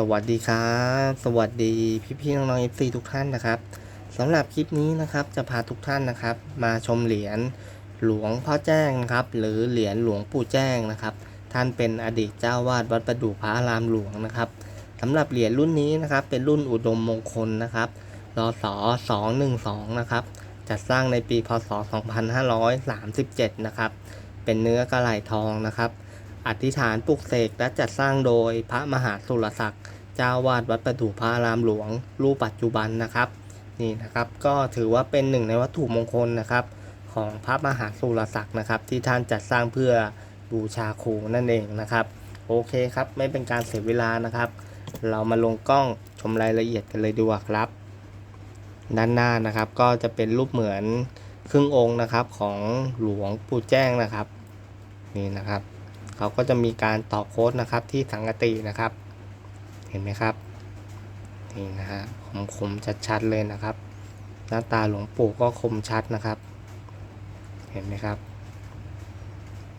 สวัสดีครับ สวัสดีพี่พี่ๆน้องๆเอฟซีทุกท่านนะครับสำหรับคลิปนี้นะครับจะพาทุกท่านนะครับ มาชมเหรียญหลวงพ่อแจ้งนะครับ หรือเหรียญหลวงปู่แจ้งนะครับ ท่านเป็นอดีตเจ้าวาดวัดประดู่พระอารามหลวงนะครับสำหรับเหรียญรุ่นนี้นะครับ เป็นรุ่นอุดมมงคลนะครับรศ212นะครับจัดสร้างในปีพศ2537นะครับเป็นเนื้อกระไหลทองนะครับ อธิษฐานปลุกเสกและจัดสร้างโดยพระมหาสุรศักดิ์เจ้าวาดวัดประดู่พระรามหลวง รูปปัจจุบันนะครับนี่นะครับก็ถือว่าเป็นหนึ่งในวัตถุมงคลนะครับ ของพระมหาสุรศักดิ์นะครับ ที่ท่านจัดสร้างเพื่อบูชาครูนั่นเองนะครับ โอเคครับไม่เป็นการเสียเวลานะครับ เรามาลงกล้องชมรายละเอียดกันเลยดีกว่าครับ ด้านหน้านะครับก็จะเป็นรูปเหมือนครึ่งองค์นะครับของหลวงปู่แจ้งนะครับ นี่นะครับ เขาก็จะมีการต่อโค้ดนะครับที่สังกตินะครับ เห็นไหมครับนี่นะฮะคมคมๆชัดๆเลยนะครับ หน้าตาหลวงปู่ก็คมชัดนะครับ เห็นไหมครับ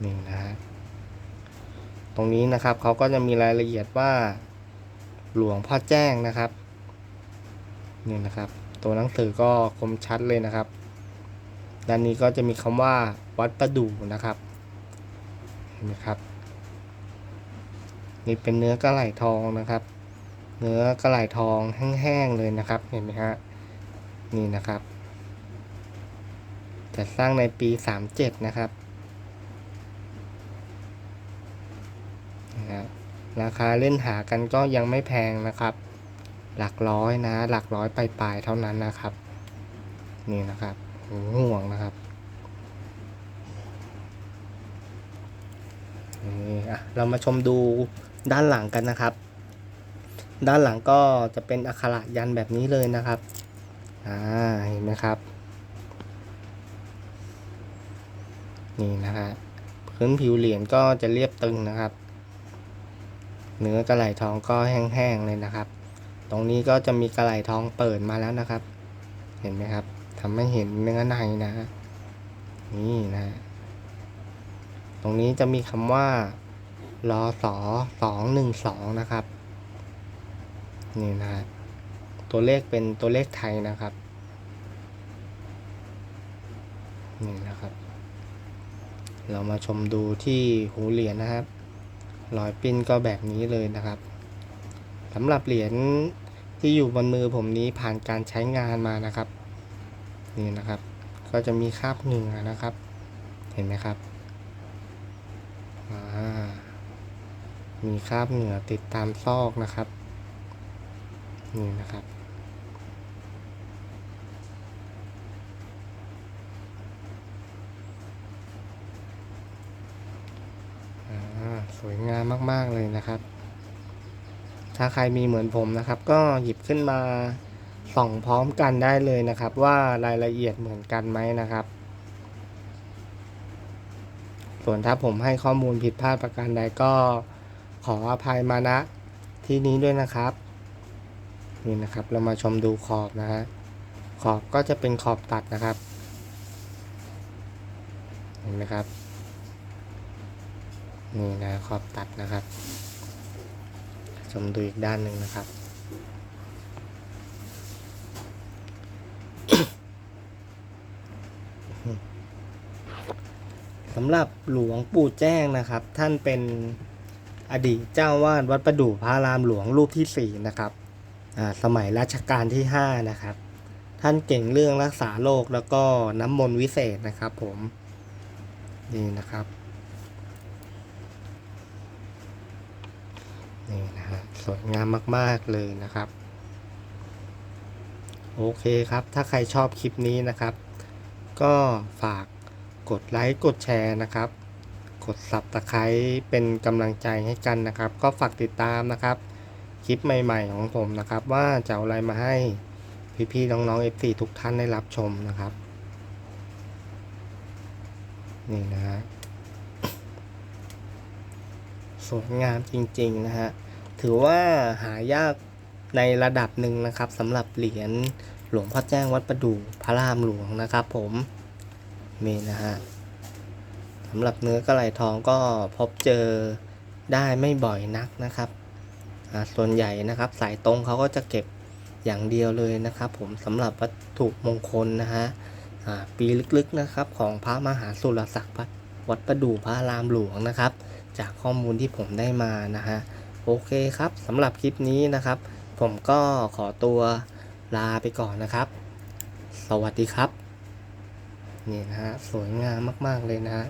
นี่นะฮะตรงนี้นะครับเขาก็จะมีรายละเอียดว่าหลวงพ่อแจ้งนะครับนี่นะครับ ตัวหนังสือก็คมชัดเลยนะครับ ด้านนี้ก็จะมีคำว่าวัดประดู่นะครับ นไหมครับ นี่เป็นเนื้อกระไหลทองนะครับ เนื้อกระไหลทองแห้งๆเลยนะครับ เห็นไหมฮะ นี่นะครับจะสร้างในปีสามเจ็ดนะครับนะครับราคาเล่นหากันก็ยังไม่แพงนะครับ หลักร้อยนะ หลักร้อยปลายๆเท่านั้นนะครับ นี่นะครับห่วงนะครับ นี่อะเรามาชมดูด้านหลังกันนะครับ ด้านหลังก็จะเป็นอักขระยันแบบนี้เลยนะครับอ่าเห็นไหมครับ นี่นะฮะพื้นผิวเหรียญก็จะเรียบตึงนะครับ เนื้อกระไหลทองก็แห้งๆเลยนะครับ ตรงนี้ก็จะมีกระไหลทองเปิดมาแล้วนะครับ เห็นไหมครับทำให้เห็นเนื้อในนะ นี่นะ รงนี้จะมีคำว่ารอสอสองหนึ่งสองนะครับ นี่นะตัวเลขเป็นตัวเลขไทยนะครับ นี่นะครับ เรามาชมดูที่หูเหรียญนะครับรอยปิ้นก็แบบนี้เลยนะครับสำหรับเหรียญที่อยู่บนมือผมนี้ผ่านการใช้งานมานะครับ นี่นะครับ ก็จะมีคราบเหงื่อนะครับ เห็นไหมครับ มีคราบเหงื่อติดตามซอกนะครับ นี่นะครับ สวยงามมาก ๆ เลยนะครับ ถ้าใครมีเหมือนผมนะครับ ก็หยิบขึ้นมาส่องพร้อมกันได้เลยนะครับ ว่ารายละเอียดเหมือนกันไหมนะครับ ส่วนถ้าผมให้ข้อมูลผิดพลาดประการใดก็ขออภัยมาณที่นี้ด้วยนะครับ นี่นะครับเรามาชมดูขอบนะฮะขอบก็จะเป็นขอบตัดนะครับ เห็นไหมครับ นี่นะขอบตัดนะครับ ชมดูอีกด้านหนึ่งนะครับ สำหรับหลวงปู่แจ้งนะครับ ท่านเป็นอดีตเจ้าวาดวัดประดู่พระรามหลวงรูปที่สี่นะครับสมัยรัชกาลที่ห้านะครับ ท่านเก่งเรื่องรักษาโรคแล้วก็น้ำมนต์วิเศษนะครับผมนี่นะครับนี่นะฮะสวยงามมาก ๆ เลยนะครับ โอเคครับ ถ้าใครชอบคลิปนี้นะครับ ก็ฝาก กดไลค์กดแชร์นะครับ กด Subscribe เป็นกำลังใจให้กันนะครับ ก็ฝากติดตามนะครับ คลิปใหม่ๆของผมนะครับ ว่าจะเอาอะไรมาให้พี่ๆน้องๆ FC ทุกท่านได้รับชมนะครับ นี่นะฮะสวยงามจริงๆนะฮะถือว่าหายากในระดับหนึ่งนะครับสำหรับเหรียญหลวงพ่อแจ้งวัดประดู่พระรามหลวงนะครับผม นี่นะฮะสำหรับเนื้อกระไหลทองก็พบเจอได้ไม่บ่อยนักนะครับส่วนใหญ่นะครับ สายตรงเขาก็จะเก็บอย่างเดียวเลยนะครับ ผมสำหรับวัตถุมงคลนะฮะปีลึกๆนะครับของพระมหาสุรศักดิ์วัดประดู่พระรามหลวงนะครับ จากข้อมูลที่ผมได้มานะฮะโอเคครับสำหรับคลิปนี้นะครับ ผมก็ขอตัวลาไปก่อนนะครับ สวัสดีครับ นี่นะฮะสวยงามมาก ๆ เลยนะฮะ